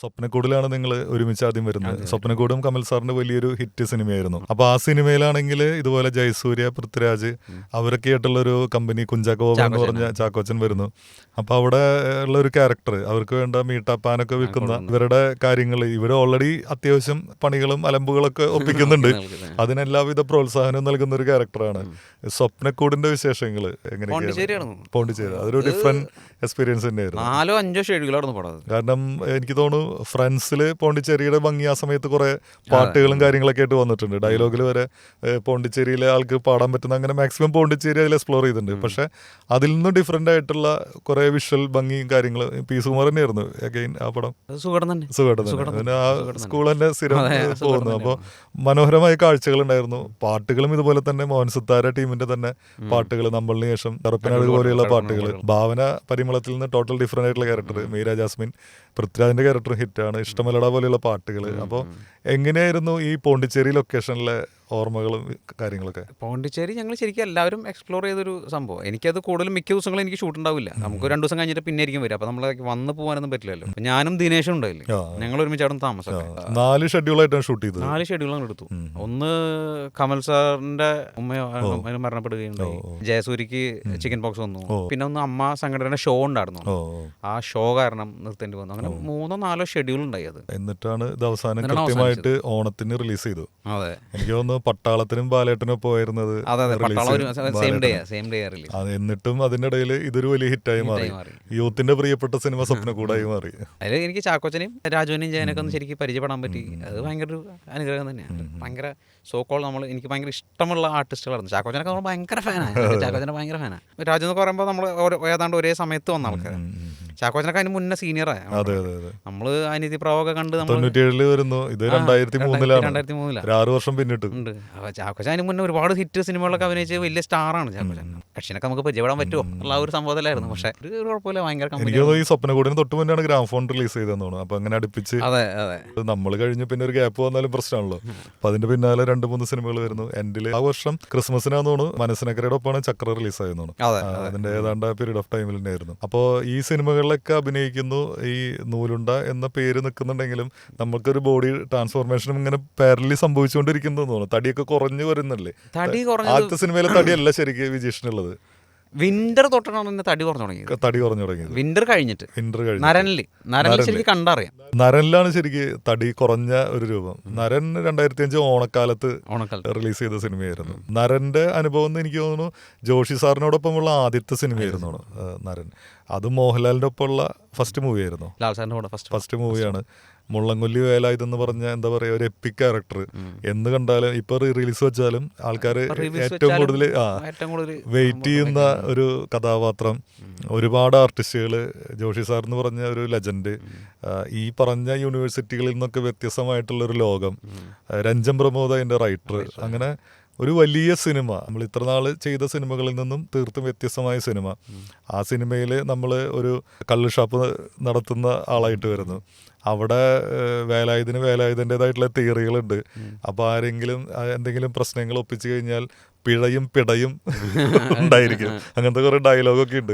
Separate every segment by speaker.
Speaker 1: സ്വപ്നക്കൂടിലാണ് നിങ്ങൾ ഒരുമിച്ച് ആദ്യം വരുന്നത്. സ്വപ്നക്കൂടും കമൽ സാറിന്റെ വലിയൊരു ഹിറ്റ് സിനിമയായിരുന്നു. അപ്പൊ ആ സിനിമയിലാണെങ്കിൽ ഇതുപോലെ ജയസൂര്യ പൃഥ്വിരാജ് അവരൊക്കെ ആയിട്ടുള്ള ഒരു കമ്പനി കുഞ്ചാക്കോ എന്ന് പറഞ്ഞ ചാക്കോച്ചൻ വരുന്നു. അപ്പൊ അവിടെ ഉള്ള ഒരു ക്യാരക്ടർ അവർക്ക് വേണ്ട മീട്ടപ്പാനൊക്കെ വിൽക്കുന്ന ഇവരുടെ കാര്യങ്ങൾ ഇവർ ഓൾറെഡി അത്യാവശ്യം പണികളും അലമ്പുകളൊക്കെ ഒപ്പിക്കുന്നുണ്ട്. അതിനെല്ലാവിധ പ്രോത്സാഹനവും നൽകുന്ന ഒരു ക്യാരക്ടറാണ് സ്വപ്നക്കൂടിന്റെ വിശേഷങ്ങൾ
Speaker 2: എങ്ങനെയാണ്
Speaker 1: പോണ്ടിച്ചേരി. അതൊരു ഡിഫറെന്റ് എക്സ്പീരിയൻസ് തന്നെയായിരുന്നു.
Speaker 2: നാലോ അഞ്ചോ
Speaker 1: കാരണം എനിക്ക് തോന്നുന്നു ഫ്രണ്ട്സിൽ പോണ്ടിച്ചേരിയുടെ ഭംഗി ആ സമയത്ത് കുറെ പാട്ടുകളും കാര്യങ്ങളൊക്കെ ആയിട്ട് വന്നിട്ടുണ്ട്. ഡയലോഗിൽ വരെ പോണ്ടിച്ചേരിയിലെ ആൾക്ക് പാടാൻ പറ്റുന്ന അങ്ങനെ മാക്സിമം പോണ്ടിച്ചേരി അതിൽ എക്സ്പ്ലോർ ചെയ്തിട്ടുണ്ട്. പക്ഷെ അതിൽ നിന്നും ഡിഫറെന്റ് ആയിട്ടുള്ള കുറെ വിഷ്വൽ ഭംഗിയും കാര്യങ്ങളും പി സുകുമാർ തന്നെയായിരുന്നു അഗൈൻ ആ പടം.
Speaker 2: സുഖം തന്നെ.
Speaker 1: ആ സ്കൂൾ തന്നെ. സ്ഥിരം പോകുന്നു. അപ്പോൾ മനോഹരമായ കാഴ്ചകൾ ഉണ്ടായിരുന്നു. പാട്ടുകളും ഇതുപോലെ തന്നെ മോഹൻ സുത്താര ടീമിന്റെ തന്നെ പാട്ടുകൾ നമ്മളിന് ശേഷം കറുപ്പനാട് പോലെയുള്ള പാട്ടുകൾ ഭാവന പരിമളത്തിൽ നിന്ന് ടോട്ടൽ ഡിഫറെന്റ് ആയിട്ടുള്ള ക്യാരക്ടർ മീര ജാസ്മിൻ പൃഥ്വിരാജിന്റെ ക്യാരക്ടർ ഹിറ്റാണ്. ഇഷ്ടമല്ലട പോലെയുള്ള പാട്ടുകൾ അപ്പോൾ എങ്ങനെയായിരുന്നു ഈ പോണ്ടിച്ചേരി ലൊക്കേഷനിലെ ഓർമ്മകളും കാര്യങ്ങളൊക്കെ?
Speaker 2: പോണ്ടിച്ചേരി ഞങ്ങൾ ശരിക്കും എല്ലാവരും എക്സ്പ്ലോർ ചെയ്തൊരു സംഭവം. എനിക്കത് കൂടുതലും മിക്ക ദിവസങ്ങളും എനിക്ക് ഷൂട്ട് ഉണ്ടാവില്ല. നമുക്ക് രണ്ട് ദിവസം കഴിഞ്ഞിട്ട് പിന്നെ ആയിരിക്കും വരും അപ്പോൾ നമ്മൾ വന്ന് പോകാനൊന്നും പറ്റില്ലല്ലോ. ഞാനും ദിനേശും ഉണ്ടായില്ലേ ഞങ്ങൾ ഒരുമിച്ച് അവിടെ താമസം
Speaker 1: നാല് ഷെഡ്യൂളായിട്ടാണ് ഷൂട്ട് ചെയ്തത്.
Speaker 2: നാല് ഷെഡ്യൂളാണ് എടുത്തു. ഒന്ന് കമൽ സാറിന്റെ ഉമ്മ മരണപ്പെടുകയുണ്ടായി. ജയസൂരിക്ക് ചിക്കൻ പോക്സ് വന്നു. പിന്നെ ഒന്ന് അമ്മ സംഘടനയുടെ ഷോ ഉണ്ടായിരുന്നു. ആ ഷോ കാരണം നിർത്തേണ്ടി വന്നു. അങ്ങനെ മൂന്നോ നാലോ ഷെഡ്യൂൾ ഉണ്ടായി അത്.
Speaker 1: എന്നിട്ടാണ് ഇത് അവസാനം കൃത്യമായിട്ട് ഓണത്തിന് റിലീസ് ചെയ്തു.
Speaker 2: അതെ.
Speaker 1: എനിക്ക് തോന്നുന്നു പട്ടാളത്തിനും ബാലേട്ടനും പോയിരുന്നത് എന്നിട്ടും അതിന്റെ ഇടയിൽ ഇതൊരു വലിയ ഹിറ്റായി മാറി. യൂത്തിന്റെ പ്രിയപ്പെട്ട സിനിമ സ്വപ്ന കൂടായി മാറി.
Speaker 2: അതിൽ എനിക്ക് ചാക്കോച്ചനെയും രാജുവിനെയും ജയനൊക്കെ ഒന്ന് ശരിക്കും പരിചയപ്പെടാൻ പറ്റി. അത് ഭയങ്കര ഒരു അനുഗ്രഹം തന്നെയാണ്. ഭയങ്കര സോക്കോൾ കോൾ നമ്മൾ എനിക്ക് ഭയങ്കര ഇഷ്ടമുള്ള ആർട്ടിസ്റ്റുകളായിരുന്നു ചാക്കോച്ചനൊക്കെ നമ്മൾ ഭയങ്കര ഫാനാണ് ചാക്കോച്ചനെ ഭയങ്കര ഫാനാണ് രാജു എന്നൊക്കെ പറയുമ്പോൾ നമ്മൾ ഏതാണ്ട് ഒരേ സമയത്ത് വന്ന ആൾക്കാർ ചാക്കോച്ചനൊക്കെ അതിന് മുന്നേ സീനിയറായ
Speaker 1: അതെ അതെ അതെ.
Speaker 2: നമ്മൾ അനിതി പ്രാവൊക്കെ കണ്ട്
Speaker 1: തൊണ്ണൂറ്റിയേഴിൽ വരുന്നു. ഇത് രണ്ടായിരത്തി മൂന്നിലാണ്.
Speaker 2: രണ്ടായിരത്തി മൂന്നിലാണ്
Speaker 1: ആറ് വർഷം പിന്നിട്ട്.
Speaker 2: ഉണ്ട്. ചാക്കോച്ചൻ അതിന് മുന്നേ ഒരുപാട് ഹിറ്റ് സിനിമകളൊക്കെ അഭിനയിച്ച് വലിയ സ്റ്റാറാണ് ചാക്കോച്ചൻ. കക്ഷിനൊക്കെ നമുക്ക് പരിചയപ്പെടാൻ പറ്റുമോ? എന്നുള്ള ഒരു സംഭവത്തിലായിരുന്നു. പക്ഷേ ഒരു കുഴപ്പമില്ല. ഭയങ്കര
Speaker 1: എനിക്ക് ഈ സ്വപ്ന കൂടിന് തൊട്ട് മുന്നാണ് ഗ്രാമഫോൺ റിലീസ് ചെയ്തെന്ന് തോന്നുന്നു. അപ്പൊ അങ്ങനെ അടുപ്പിച്ച്
Speaker 2: അതെ അതെ.
Speaker 1: നമ്മൾ കഴിഞ്ഞ് പിന്നെ ഒരു ഗ്യാപ്പ് വന്നാലും പ്രശ്നമാണല്ലോ. അപ്പൊ അതിന്റെ പിന്നാലെ രണ്ട് മൂന്ന് സിനിമകൾ വരുന്നു. എൻഡിൽ ആ വർഷം ക്രിസ്മസിനാന്ന് തോന്നുന്നു. മനസ്സിനക്കരയുടെ ഒപ്പമാണ് ചക്ര റിലീസ് ആയിരുന്നു അതിന്റെ ഏതാണ്ട് പീരീഡ് ഓഫ് ടൈമിൽ തന്നെയായിരുന്നു. അപ്പോൾ ഈ സിനിമകളിലൊക്കെ അഭിനയിക്കുന്നു ഈ നൂലുണ്ട എന്ന പേര് നിൽക്കുന്നുണ്ടെങ്കിലും നമുക്കൊരു ബോഡി ട്രാൻസ്ഫോർമേഷനും ഇങ്ങനെ പാരലി സംഭവിച്ചുകൊണ്ടിരിക്കുന്നു തോന്നുന്നു. തടിയൊക്കെ കുറഞ്ഞു വരുന്നല്ലേ? ആദ്യത്തെ സിനിമയിലെ തടിയല്ല ശരിക്കും വിജീഷിനുള്ളത്.
Speaker 2: വിന്റർ തൊട്ടാണ് എന്നെ തടി കുറഞ്ഞു തുടങ്ങി
Speaker 1: തടി കുറഞ്ഞു തുടങ്ങി
Speaker 2: വിന്റർ കഴിഞ്ഞിട്ട്.
Speaker 1: വിന്റർ കഴിഞ്ഞു
Speaker 2: നരനിൽ നരനിൽ ശരിക്കും കണ്ടറിയാം.
Speaker 1: നരനിലാണ് ശരിക്കും തടി കുറഞ്ഞ ഒരു രൂപം. നരൻ രണ്ടായിരത്തി അഞ്ച് ഓണക്കാലത്ത്
Speaker 2: ഓണക്കാലത്ത്.
Speaker 1: റിലീസ് ചെയ്ത സിനിമയായിരുന്നു. നരന്റെ അനുഭവം എന്ന് എനിക്ക് തോന്നുന്നു ജോഷി സാറിനോടൊപ്പമുള്ള ആദ്യത്തെ സിനിമയായിരുന്നു. നരൻ. അത് മോഹൻലാലിന്റെ ഒപ്പമുള്ള ഫസ്റ്റ് മൂവിയായിരുന്നു
Speaker 2: ലാൽ സാറിന്റെ ഫസ്റ്റ്
Speaker 1: ഫസ്റ്റ് മൂവിയാണ് മുള്ളംകൊല്ലി വേലായുധം എന്ന് പറഞ്ഞ എന്താ പറയാ ഒരു എപ്പിക് ക്യാരക്ടർ എന്ന് കണ്ടാലും ഇപ്പൊ റിലീസ് വെച്ചാലും ആൾക്കാർ ഏറ്റവും കൂടുതൽ ആ വെയിറ്റ് ചെയ്യുന്ന ഒരു കഥാപാത്രം ഒരുപാട് ആർട്ടിസ്റ്റുകൾ ജോഷി സാർ എന്ന് പറഞ്ഞ ഒരു ലെജൻഡ് ഈ പറഞ്ഞ യൂണിവേഴ്സിറ്റികളിൽ നിന്നൊക്കെ വ്യത്യസ്തമായിട്ടുള്ള ഒരു ലോകം രഞ്ജൻ പ്രമോദ് അതിന്റെ റൈറ്റർ അങ്ങനെ ഒരു വലിയ സിനിമ. നമ്മൾ ഇത്ര നാൾ ചെയ്ത സിനിമകളിൽ നിന്നും തീർത്തും വ്യത്യസ്തമായ സിനിമ. ആ സിനിമയിൽ നമ്മൾ ഒരു കള്ള് ഷാപ്പ് നടത്തുന്ന ആളായിട്ട് വരുന്നു. അവിടെ വേലായുധന് വേലായുധന്റെതായിട്ടുള്ള തിയറികളുണ്ട്. അപ്പോൾ ആരെങ്കിലും എന്തെങ്കിലും പ്രശ്നങ്ങൾ ഒപ്പിച്ചു കഴിഞ്ഞാൽ പിഴയും പിടയും ഉണ്ടായിരിക്കും. അങ്ങനത്തെ കുറേ ഡയലോഗൊക്കെ ഉണ്ട്.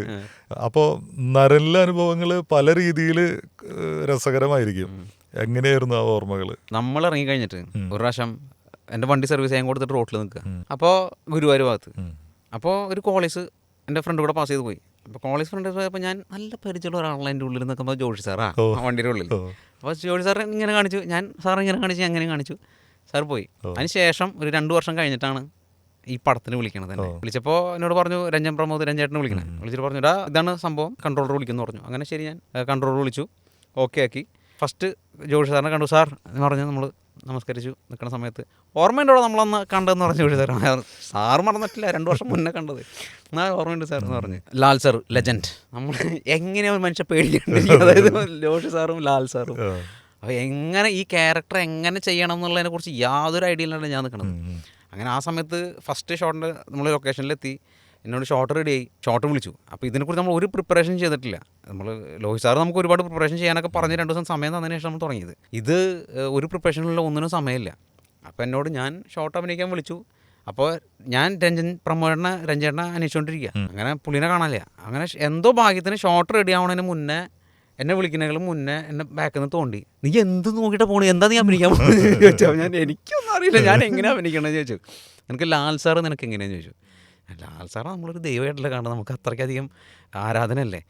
Speaker 1: അപ്പോൾ നരലിലെ അനുഭവങ്ങൾ പല രീതിയിൽ രസകരമായിരിക്കും. എങ്ങനെയായിരുന്നു ആ ഓർമ്മകൾ
Speaker 2: നമ്മൾ ഇറങ്ങി കഴിഞ്ഞിട്ട് ഒരു പ്രാവശ്യം എന്റെ വണ്ടി സർവീസ് ചെയ്യാൻ കൊടുത്തിട്ട് റോട്ടിൽ നിൽക്കുക. അപ്പോൾ ഗുരുവായൂർ ഭാഗത്ത്. അപ്പോൾ ഒരു കോളേജ് എന്റെ ഫ്രണ്ട് കൂടെ പാസ് ചെയ്ത് പോയി. അപ്പോൾ കോളേജ് ഫ്രണ്ട് പോയപ്പോൾ ഞാൻ നല്ല പരിചയമുള്ള ഒരാളെ എന്റെ ഉള്ളിൽ നിൽക്കുമ്പോൾ ജോഷി സാറാ വണ്ടിയുടെ ഉള്ളിൽ. അപ്പോൾ ജോഷി സാർ ഇങ്ങനെ കാണിച്ചു. ഞാൻ സാർ ഇങ്ങനെ കാണിച്ചു അങ്ങനെ കാണിച്ചു. സാർ പോയി. അതിന് ശേഷം ഒരു രണ്ട് വർഷം കഴിഞ്ഞിട്ടാണ് ഈ പടത്തിന് വിളിക്കണത് തന്നെ വിളിച്ചപ്പോൾ എന്നോട് പറഞ്ഞു രഞ്ജൻ പ്രമോദ് രഞ്ജേട്ടനെ വിളിക്കണേ. വിളിച്ചിട്ട് പറഞ്ഞു ഇടാ ഇതാണ് സംഭവം കൺട്രോളർ വിളിക്കുന്നു പറഞ്ഞു. അങ്ങനെ ശരി ഞാൻ കൺട്രോളർ വിളിച്ചു. ഓക്കെ ആക്കി. ഫസ്റ്റ് ജോഷി സാറിനെ കണ്ടു. സാർ എന്ന് പറഞ്ഞ് നമ്മൾ നമസ്കരിച്ചു. നിൽക്കുന്ന സമയത്ത് ഓർമ്മയുണ്ടോ നമ്മളന്ന് കണ്ടതെന്ന് പറഞ്ഞു വിളി സാർ സാർ മറന്നിട്ടില്ല. രണ്ട് വർഷം മുന്നേ കണ്ടത്. എന്നാൽ ഓർമ്മയുണ്ട് സാർ എന്ന് പറഞ്ഞു. ലാൽ സാർ ലെജൻഡ് നമ്മൾ എങ്ങനെ ഒരു മനുഷ്യ പേടിയുണ്ട് അതായത് ലോഷി സാറും ലാൽ സാറും. അപ്പോൾ എങ്ങനെ ഈ ക്യാരക്ടർ എങ്ങനെ ചെയ്യണം എന്നുള്ളതിനെ കുറിച്ച് യാതൊരു ഐഡിയ ഇല്ലാണ്ട് ഞാൻ നിൽക്കുന്നത് അങ്ങനെ ആ സമയത്ത് ഫസ്റ്റ് ഷോട്ടിന്റെ നമ്മൾ ലൊക്കേഷനിലെത്തി എന്നോട് ഷോട്ട് റെഡി ആയി. ഷോട്ട് വിളിച്ചു. അപ്പോൾ ഇതിനെക്കുറിച്ച് നമ്മൾ ഒരു പ്രിപ്പറേഷൻ ചെയ്തിട്ടില്ല. നമ്മൾ ലോഹി സാർ നമുക്ക് ഒരുപാട് പ്രിപ്പറേഷൻ ചെയ്യാനൊക്കെ പറഞ്ഞ് രണ്ട് ദിവസം സമയം തന്നതിന് ശേഷം നമ്മൾ തുടങ്ങിയത്. ഇത് ഒരു പ്രിപ്പറേഷനുള്ള ഒന്നിനും സമയമില്ല. അപ്പോൾ എന്നോട് ഞാൻ ഷോട്ട് അഭിനയിക്കാൻ വിളിച്ചു. അപ്പോൾ ഞാൻ രഞ്ജൻ പ്രമോദനെ രഞ്ജേട്ടനെ അന്വേഷിച്ചുകൊണ്ടിരിക്കുക അങ്ങനെ പുള്ളിനെ കാണാനില്ല. അങ്ങനെ എന്തോ ഭാഗ്യത്തിന് ഷോട്ട് റെഡി ആവണതിന് മുന്നേ എന്നെ വിളിക്കുന്നതിനും മുന്നേ എന്നെ ബാക്കിൽ നിന്ന് തോണ്ടി. നീ എന്ത് നോക്കിയിട്ട് പോണു? എന്താ നീ അഭിനയിക്കാൻ പോകുന്നത് ചോദിച്ചു. ഞാൻ എനിക്കൊന്നും അറിയില്ല. ഞാൻ എങ്ങനെ അഭിനയിക്കണമെന്ന്? ചോദിച്ചു. നിനക്ക് ലാൽ സാറ് നിനക്ക് എങ്ങനെയാണെന്ന് ചോദിച്ചു. ലാൽ സാറ നമ്മളൊരു ദൈവമായിട്ടല്ല കാണുന്നത്? നമുക്ക് അത്രയ്ക്കധികം ആരാധനയല്ലേ?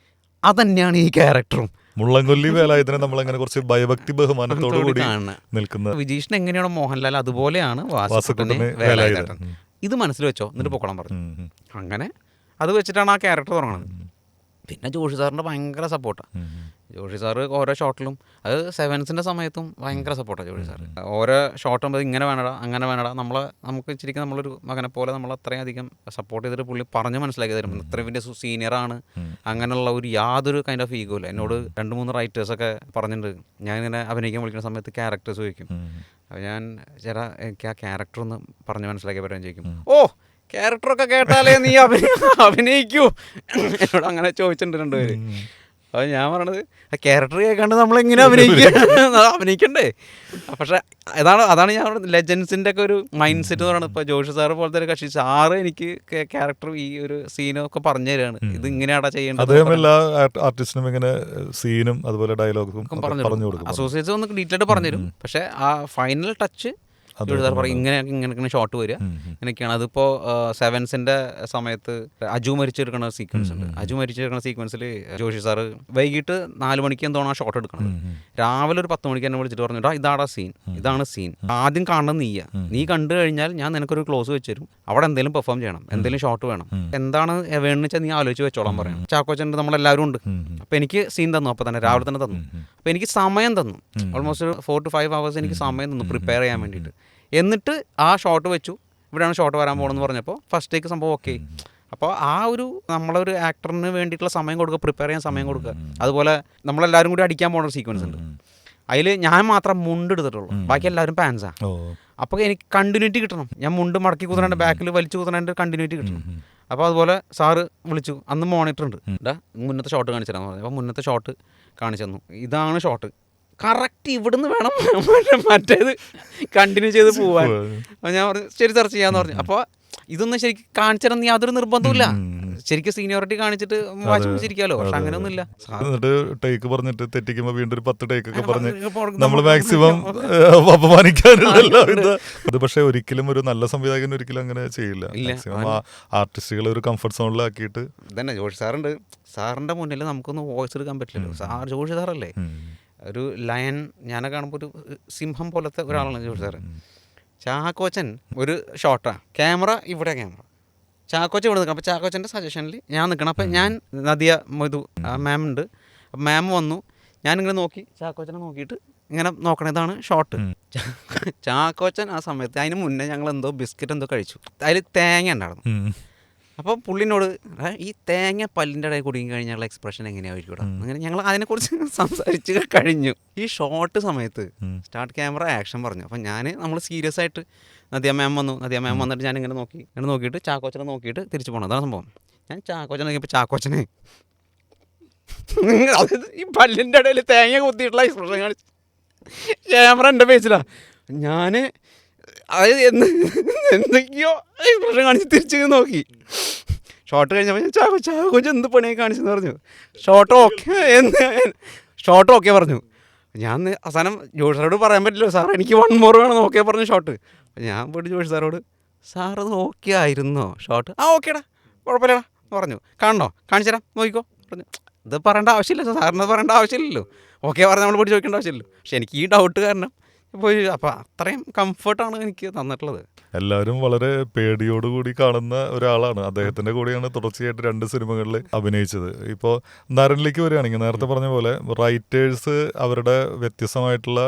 Speaker 2: അതന്നെയാണ് ഈ ക്യാരക്ടറും.
Speaker 1: മുള്ളംകൊല്ലി വേലായുധനെ നമ്മളങ്ങനെ കുറച്ച് ഭയഭക്തി ബഹുമാനത്തോടു കൂടി
Speaker 2: നിൽക്കുന്നത്
Speaker 1: നിൽക്കുന്ന
Speaker 2: വിജീഷിന് എങ്ങനെയാണോ മോഹൻലാൽ അതുപോലെയാണ് വാസുക്കുട്ടനെ
Speaker 1: വാസുക്കുട്ടനെ വേലായുധൻ.
Speaker 2: ഇത് മനസ്സിൽ വെച്ചോ? എന്നിട്ട് പൊക്കോളം പറഞ്ഞു. അങ്ങനെ അത് വെച്ചിട്ടാണ് ആ ക്യാരക്ടർ തുടങ്ങുന്നത് പിന്നെ ജോഷി സാറിന്റെ ഭയങ്കര സപ്പോർട്ടാണ്. ജോഷി സാറ് ഓരോ ഷോട്ടിലും അത് സെവൻസിന്റെ സമയത്തും ഭയങ്കര സപ്പോർട്ടാണ് ജോഷി സാറ്. ഓരോ ഷോട്ട് ആകുമ്പോൾ ഇങ്ങനെ വേണടാ അങ്ങനെ വേണടാ നമ്മളെ നമുക്ക് ശരിക്കും നമ്മളൊരു മകനെ പോലെ നമ്മൾ അത്രയും അധികം സപ്പോർട്ട് ചെയ്തിട്ട് പുള്ളി പറഞ്ഞ് മനസ്സിലാക്കി തരും ഇത്രയും വലിയ സീനിയറാണ് അങ്ങനെയുള്ള ഒരു യാതൊരു കൈൻഡ് ഓഫ് ഈഗോ ഇല്ല. എന്നോട് രണ്ട് മൂന്ന് റൈറ്റേഴ്സൊക്കെ പറഞ്ഞിട്ടുണ്ട്. ഞാൻ ഞാനിങ്ങനെ അഭിനയിക്കാൻ വിളിക്കുന്ന സമയത്ത് ക്യാരക്ടേഴ്സ് ചോദിക്കും. അപ്പോൾ ഞാൻ ചേട്ടാ എനിക്ക് ആ ക്യാരക്ടർ ഒന്ന് പറഞ്ഞ് മനസ്സിലാക്കി പറയാൻ ചോദിക്കും. ഓ ക്യാരക്ടറൊക്കെ കേട്ടാലേ നീ അഭിനയ അഭിനയിക്കൂ. എന്നോട് അങ്ങനെ ചോദിച്ചിട്ടുണ്ട് രണ്ടുപേര്. അപ്പോൾ ഞാൻ പറഞ്ഞത് ആ ക്യാരക്ടർ കേൾക്കാണ്ട് നമ്മൾ എങ്ങനെ അഭിനയിക്കുക അഭിനയിക്കണ്ടേ? പക്ഷേ അതാണ് അതാണ് ഞാൻ ലെജൻസിന്റെ ഒക്കെ ഒരു മൈൻഡ് സെറ്റ് എന്ന് പറയുന്നത് ഇപ്പോൾ ജോഷി സാറ് പോലത്തെ ഒരു കക്ഷി. സാറ് എനിക്ക് ക്യാരക്ടർ ഈ ഒരു സീനൊക്കെ പറഞ്ഞു തരികയാണ് ഇത് ഇങ്ങനെയാടാ ചെയ്യേണ്ടത്
Speaker 1: അദ്ദേഹം എല്ലാ ആർട്ടിസ്റ്റിനും ഇങ്ങനെ സീനും അതുപോലെ ഡയലോഗും
Speaker 2: പറഞ്ഞു കൊടുക്കും. അസോസിയേറ്റ്സ് ഒന്ന് ഡീറ്റെയിൽ ആയിട്ട് പറഞ്ഞു തരും പക്ഷേ ആ ഫൈനൽ ടച്ച് ജോഷി സാർ പറയും. ഇങ്ങനെ ഇങ്ങനെ ഷോട്ട് വരിക. ഇങ്ങനെയൊക്കെയാണ് അതിപ്പോൾ സെവൻസിന്റെ സമയത്ത് അജു മരിച്ചെടുക്കുന്ന സീക്വൻസ് ഉണ്ട് അജു മരിച്ചെടുക്കുന്ന സീക്വൻസിൽ ജോഷി സാറ് വൈകിട്ട് നാല് മണിക്ക് എന്തോണം ആ ഷോട്ട് എടുക്കണം രാവിലെ ഒരു പത്ത് മണിക്ക് എന്നെ വിളിച്ചിട്ട് പറഞ്ഞിട്ട് "ടാ, ഇതാടാ സീൻ ഇതാണ് സീൻ ആദ്യം കാണണം നീയാ നീ കണ്ടു കഴിഞ്ഞാൽ ഞാൻ നിനക്കൊരു ക്ലോസ് വെച്ച് തരും അവിടെ എന്തെങ്കിലും പെർഫോം ചെയ്യണം എന്തെങ്കിലും ഷോട്ട് വേണം എന്താണ് വേണമെന്ന് വെച്ചാൽ നീ ആലോചിച്ച് വെച്ചോളാൻ പറയാം ചാക്കോച്ചന്റെ നമ്മളെല്ലാവരും ഉണ്ട് അപ്പോൾ എനിക്ക് സീൻ തന്നു അപ്പോൾ തന്നെ രാവിലെ തന്നെ തന്നു അപ്പോൾ എനിക്ക് സമയം തന്നു ഓൾമോസ്റ്റ് ഒരു ഫോർ ടു ഫൈവ് ഹവേഴ്സ് എനിക്ക് സമയം തന്നു പ്രിപ്പയർ ചെയ്യാൻ വേണ്ടിയിട്ട് എന്നിട്ട് ആ ഷോട്ട് വെച്ചു ഇവിടെയാണ് ഷോട്ട് വരാൻ പോകണമെന്ന് പറഞ്ഞപ്പോൾ ഫസ്റ്റ് ടേക്ക് സംഭവം ഓക്കെ അപ്പോൾ ആ ഒരു നമ്മളൊരു ആക്ടറിന് വേണ്ടിയിട്ടുള്ള സമയം കൊടുക്കുക പ്രിപ്പയർ ചെയ്യാൻ സമയം കൊടുക്കുക. അതുപോലെ നമ്മളെല്ലാവരും കൂടി അടിക്കാൻ പോകുന്ന ഒരു സീക്വൻസ് ഉണ്ട്. അതിൽ ഞാൻ മാത്രം മുണ്ട് എടുത്തിട്ടുള്ളൂ. ബാക്കി എല്ലാവരും പാൻസാണ് അപ്പോൾ എനിക്ക് കണ്ടിന്യൂറ്റി കിട്ടണം. ഞാൻ മുണ്ട് മടക്കി കുത്തണേന്റെ ബാക്കിൽ വലിച്ചു കുത്തണേന്റെ കണ്ടിന്യൂറ്റി കിട്ടണം. അപ്പോൾ അതുപോലെ സാറ് വിളിച്ചു. അന്ന് മോണിറ്റർ ഉണ്ട്. മുന്നത്തെ ഷോട്ട് കാണിച്ചു തരാമെന്ന് പറഞ്ഞു. അപ്പോൾ മുന്നത്തെ ഷോട്ട് കാണിച്ചു തന്നു. ഇതാണ് ഷോട്ട് കറക്റ്റ് ഇവിടുന്ന് വേണം മറ്റേ- മറ്റേത് കണ്ടിന്യൂ ചെയ്ത് പോവാൻ. അപ്പോൾ ഞാൻ പറഞ്ഞു ശരി സെർച്ച് ചെയ്യാന്ന് പറഞ്ഞു. അപ്പോൾ ഇതൊന്നും ശരിക്കും കാണിച്ചാൽ യാതൊരു നിർബന്ധമില്ല ശരിക്കും സീനിയോറിറ്റി കാണിച്ചിട്ട് വാശിപ്പിച്ചിരിക്കാലോ പക്ഷെ അങ്ങനെയൊന്നുമില്ല.
Speaker 1: എന്നിട്ട് ടേക്ക് പറഞ്ഞിട്ട് തെറ്റിക്കുമ്പോ വീണ്ടും ഒരു പത്ത് ടേക്ക് ഒക്കെ പറഞ്ഞ് നമ്മൾ മാക്സിമം അപമാനിക്കാനുണ്ടല്ലോ അത് പക്ഷെ ഒരിക്കലും ഒരു നല്ല സംവിധായകൻ ഒരിക്കലും അങ്ങനെ ചെയ്യില്ല. മാക്സിമം ആർട്ടിസ്റ്റുകളെ ഒരു കംഫർട്ട് സോണിലാക്കിയിട്ട്
Speaker 2: ഇതന്നെ ജോഷി സാറുണ്ട് സാറിന്റെ മുന്നിൽ നമുക്കൊന്നും വോയിസ് എടുക്കാൻ പറ്റില്ലല്ലോ. സാർ ജോഷി സാറല്ലേ ഒരു ലയൻ ഞാനെ കാണുമ്പോൾ ഒരു സിംഹം പോലത്തെ ഒരാളാണ് ജോഷി സാറ് ചാക്കോച്ചൻ ഒരു ഷോട്ടാണ് ക്യാമറ ഇവിടെ ക്യാമറ ചാക്കോച്ചൻ ഇവിടെ നിൽക്കണം അപ്പോൾ ചാക്കോച്ചന്റെ സജഷനിൽ ഞാൻ നിൽക്കണം. അപ്പം ഞാൻ നദിയ മധു മാം ഉണ്ട്. അപ്പം മാം വന്നു. ഞാനിങ്ങനെ നോക്കി. ചാക്കോച്ചനെ നോക്കിയിട്ട് ഇങ്ങനെ നോക്കണതാണ് ഷോട്ട് ചാക്കോച്ചൻ ആ സമയത്ത് അതിന് മുന്നേ ഞങ്ങൾ എന്തോ ബിസ്ക്കറ്റ് എന്തോ കഴിച്ചു. അതിൽ തേങ്ങ ഉണ്ടായിരുന്നു. അപ്പോൾ പുള്ളിനോട് ഈ തേങ്ങ പല്ലിന്റെ ഇടയിൽ കുടുങ്ങി കഴിഞ്ഞാൽ എക്സ്പ്രഷൻ എങ്ങനെയായിരിക്കും ഇവിടെ?" അങ്ങനെ ഞങ്ങൾ അതിനെക്കുറിച്ച് സംസാരിച്ച് കഴിഞ്ഞു. ഈ ഷോർട്ട് സമയത്ത് സ്റ്റാർട്ട് ക്യാമറ ആക്ഷൻ പറഞ്ഞു. അപ്പം ഞാൻ നമ്മൾ സീരിയസ് ആയിട്ട് നദിയ മാം വന്നു. നദിയ മാം വന്നിട്ട് ഞാൻ ഇങ്ങനെ നോക്കി. ഇങ്ങനെ നോക്കിയിട്ട് ചാക്കോച്ചനെ നോക്കിയിട്ട് തിരിച്ചു പോകണം അതാണ് സംഭവം. ഞാൻ ചാക്കോച്ചനെ നോക്കിയപ്പോൾ ചാക്കോച്ചനെ ഈ പല്ലിന്റെ ഇടയിൽ തേങ്ങ കുത്തിയിട്ടുള്ള എക്സ്പ്രഷൻ കാണിച്ചു. ക്യാമറ എന്റെ പേജിലാണ് ഞാൻ എന്തൊക്കെയോ എക്സ്പ്രഷൻ കാണിച്ച് തിരിച്ചു നോക്കി. ഷോട്ട് കഴിഞ്ഞപ്പോൾ ഞാൻ ചാകോ ചാക്കോ എന്ത് പണിയൊക്കെ കാണിച്ചെന്ന് പറഞ്ഞു. ഷോട്ട് ഓക്കെ എന്ന് ഷോട്ട് ഓക്കെ പറഞ്ഞു. ഞാൻ അവസാനം ജോഷ് സാറോട് പറയാൻ പറ്റില്ല സാർ എനിക്ക് വൺ മോർ വേണം ഓക്കെ പറഞ്ഞു ഷോട്ട് ഞാൻ പോയിട്ട് ജോഷി സാറോട് സാർ അത് ഓക്കെ ആയിരുന്നോ? ഷോട്ട് ആ ഓക്കേടാ കുഴപ്പമില്ലടാ പറഞ്ഞു. കാണണോ കാണിച്ചു തരാം. നോക്കിക്കോ. പറഞ്ഞു. ഇത് പറയേണ്ട ആവശ്യമില്ല സാറിന് പറയേണ്ട ആവശ്യമില്ലല്ലോ. ഓക്കെ പറഞ്ഞ് നമ്മൾ പോയിട്ട് ചോദിക്കേണ്ട ആവശ്യമില്ലല്ലോ. പക്ഷെ എനിക്ക് ഈ ഡൗട്ട് കാരണം പോയി അപ്പം അത്രയും കംഫർട്ടാണ് എനിക്ക് തന്നിട്ടുള്ളത്.
Speaker 1: എല്ലാവരും വളരെ പേടിയോട് കൂടി കാണുന്ന ഒരാളാണ്. അദ്ദേഹത്തിന്റെ കൂടെയാണ് തുടർച്ചയായിട്ട് രണ്ട് സിനിമകളിൽ അഭിനയിച്ചത്. ഇപ്പോൾ നരനിലേക്ക് വരികയാണെങ്കിൽ നേരത്തെ പറഞ്ഞ പോലെ റൈറ്റേഴ്സ് അവരുടെ വ്യത്യസ്തമായിട്ടുള്ള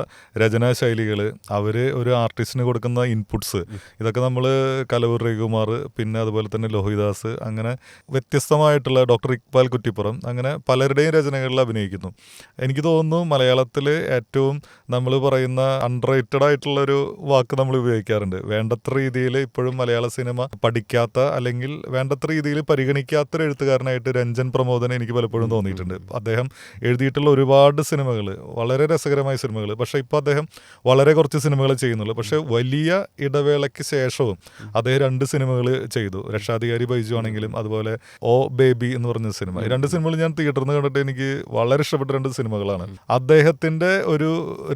Speaker 1: രചനാ ശൈലികൾ അവർ ഒരു ആർട്ടിസ്റ്റിന് കൊടുക്കുന്ന ഇൻപുട്സ് ഇതൊക്കെ നമ്മൾ കലവൂർ രവികുമാർ പിന്നെ അതുപോലെ തന്നെ ലോഹിദാസ് അങ്ങനെ വ്യത്യസ്തമായിട്ടുള്ള ഡോക്ടർ ഇക്ബാൽ കുറ്റിപ്പുറം അങ്ങനെ പലരുടെയും രചനകളിൽ അഭിനയിക്കുന്നു. എനിക്ക് തോന്നുന്നു മലയാളത്തിൽ ഏറ്റവും നമ്മൾ പറയുന്ന അൺറേറ്റഡ് ആയിട്ടുള്ള ഒരു വാക്ക് നമ്മൾ ഉപയോഗിക്കാറുണ്ട്. വേണ്ടത്ര രീതിയിൽ ഇപ്പോഴും മലയാള സിനിമ പഠിക്കാത്ത അല്ലെങ്കിൽ വേണ്ടത്ര രീതിയിൽ പരിഗണിക്കാത്ത പരിഗണിക്കാത്തൊരു എഴുത്തുകാരനായിട്ട് രഞ്ജൻ പ്രമോദനെ എനിക്ക് പലപ്പോഴും തോന്നിയിട്ടുണ്ട്. അദ്ദേഹം എഴുതിയിട്ടുള്ള ഒരുപാട് സിനിമകൾ വളരെ രസകരമായ സിനിമകൾ പക്ഷേ ഇപ്പോൾ അദ്ദേഹം വളരെ കുറച്ച് സിനിമകൾ ചെയ്യുന്നുള്ളൂ. പക്ഷേ വലിയ ഇടവേളയ്ക്ക് ശേഷവും അദ്ദേഹം രണ്ട് സിനിമകൾ ചെയ്തു. രക്ഷാധികാരി ബൈജു ആണെങ്കിലും അതുപോലെ ഓ ബേബി എന്ന് പറഞ്ഞ സിനിമ. രണ്ട് സിനിമകൾ ഞാൻ തിയേറ്ററിൽ നിന്ന് കണ്ടിട്ട് എനിക്ക് വളരെ ഇഷ്ടപ്പെട്ട രണ്ട് സിനിമകളാണ്. അദ്ദേഹത്തിന്റെ ഒരു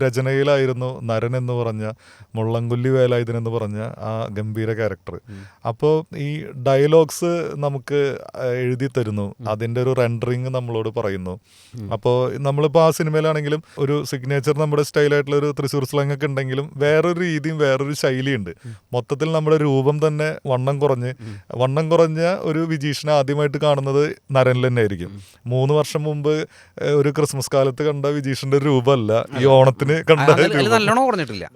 Speaker 1: രചനയിലായിരുന്നു നരൻ എന്ന് പറഞ്ഞ മുള്ളംകൊല്ലി വേലായുധൻ എന്ന് പറഞ്ഞ ആ ഗംഭീര ക്യാരക്ടർ അപ്പോൾ ഈ ഡയലോഗ്സ് നമുക്ക് എഴുതി തരുന്നു. അതിന്റെ ഒരു റെൻഡറിങ് നമ്മളോട് പറയുന്നു. അപ്പോൾ നമ്മളിപ്പോൾ ആ സിനിമയിലാണെങ്കിലും ഒരു സിഗ്നേച്ചർ നമ്മുടെ സ്റ്റൈലായിട്ടുള്ള ഒരു തൃശ്ശൂർ സ്ലങ് ഒക്കെ ഉണ്ടെങ്കിലും വേറൊരു രീതിയും വേറൊരു ശൈലിയുണ്ട്. മൊത്തത്തിൽ നമ്മുടെ രൂപം തന്നെ വണ്ണം കുറഞ്ഞ് വണ്ണം കുറഞ്ഞ ഒരു വിജീഷിനെ ആദ്യമായിട്ട് കാണുന്നത് നരനിൽ തന്നെ ആയിരിക്കും മൂന്ന് വർഷം മുമ്പ് ഒരു ക്രിസ്മസ് കാലത്ത് കണ്ട വിജീഷിന്റെ രൂപമല്ല ഈ ഓണത്തിന് കണ്ട
Speaker 2: നല്ലോണം കുറഞ്ഞിട്ടില്ല.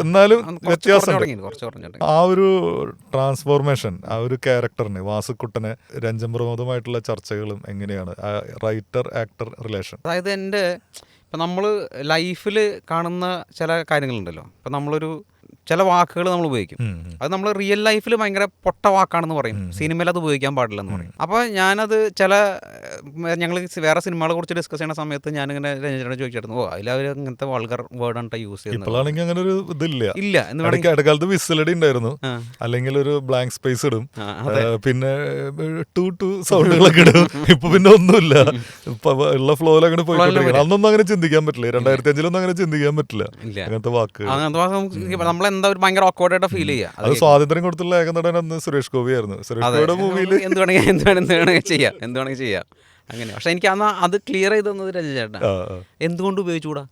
Speaker 1: എന്നാലും
Speaker 2: വ്യത്യാസം
Speaker 1: ആ ഒരു ട്രാൻസ്ഫോർമേഷൻ ആ ഒരു ക്യാരക്ടറിന് വാസുക്കുട്ടനെ രഞ്ജൻ പ്രമോദമായിട്ടുള്ള ചർച്ചകളും എങ്ങനെയാണ്? Writer actor relation.
Speaker 2: അതായത് എന്റെ ഇപ്പം നമ്മൾ ലൈഫിൽ കാണുന്ന ചില കാര്യങ്ങളുണ്ടല്ലോ. ഇപ്പം നമ്മളൊരു ചില വാക്കുകൾ നമ്മൾ ഉപയോഗിക്കും. അത് നമ്മൾ റിയൽ ലൈഫിൽ ഭയങ്കര പൊട്ട വാക്കാണെന്ന് പറയും. സിനിമയിൽ അത് ഉപയോഗിക്കാൻ പാടില്ലെന്ന് പറയും. അപ്പോൾ ഞാനത് ചില ഞങ്ങൾ വേറെ സിനിമകളെ കുറിച്ച് ഡിസ്കസ് ചെയ്യുന്ന സമയത്ത് ഇങ്ങനെ രഞ്ജനോട് ചോദിച്ചായിരുന്നു ഓ അതിൽ അവർ അങ്ങനത്തെ വൾഗർ വേർഡാണ് യൂസ് ചെയ്യുന്നത്.
Speaker 1: അങ്ങനെ ഒരു ഇതില്ല.
Speaker 2: ഇല്ല
Speaker 1: ഇടക്കാലത്ത് വിസിലടി ഉണ്ടായിരുന്നു. അല്ലെങ്കിൽ ഒരു ബ്ലാങ്ക് സ്പേസ് ഇടും. പിന്നെ ടു ടു സൗണ്ടുകളൊക്കെ ഇടും. ഇപ്പൊ പിന്നെ ഒന്നുമില്ല. ഉള്ള ഫ്ലോയിൽ അങ്ങനെ പോയിക്കൊണ്ടിരിക്കണം അന്നൊന്നും അങ്ങനെ ചിന്തിക്കാൻ പറ്റില്ല. രണ്ടായിരത്തി അഞ്ചിലൊന്നും അങ്ങനെ ചിന്തിക്കാൻ പറ്റില്ല. അങ്ങനത്തെ വാക്ക്
Speaker 2: അങ്ങനത്തെ വാക്ക് നമുക്ക് നമ്മളെന്താ ഒരു ഭയങ്കര ഓക്വേർഡായിട്ട് ഫീൽ ചെയ്യുക
Speaker 1: അത് സ്വാതന്ത്ര്യം കൊടുത്തുള്ള ഏക നടൻ അന്ന് സുരേഷ് ഗോപി ആയിരുന്നു. സുരേഷ് ഗോപിയുടെ മൂവിയിൽ
Speaker 2: എന്ത് വേണമെങ്കിൽ എന്ത് വേണം എന്ത് വേണമെങ്കിൽ ചെയ്യാം. എന്ത് വേണമെങ്കിൽ ചെയ്യാം. അങ്ങനെ പക്ഷെ എനിക്ക് അന്ന് അത് ക്ലിയർ ചെയ്ത് തന്നത് രഞ്ജൻ ചേട്ടൻ എന്തുകൊണ്ട് ഉപയോഗിച്ചുകൂടാ?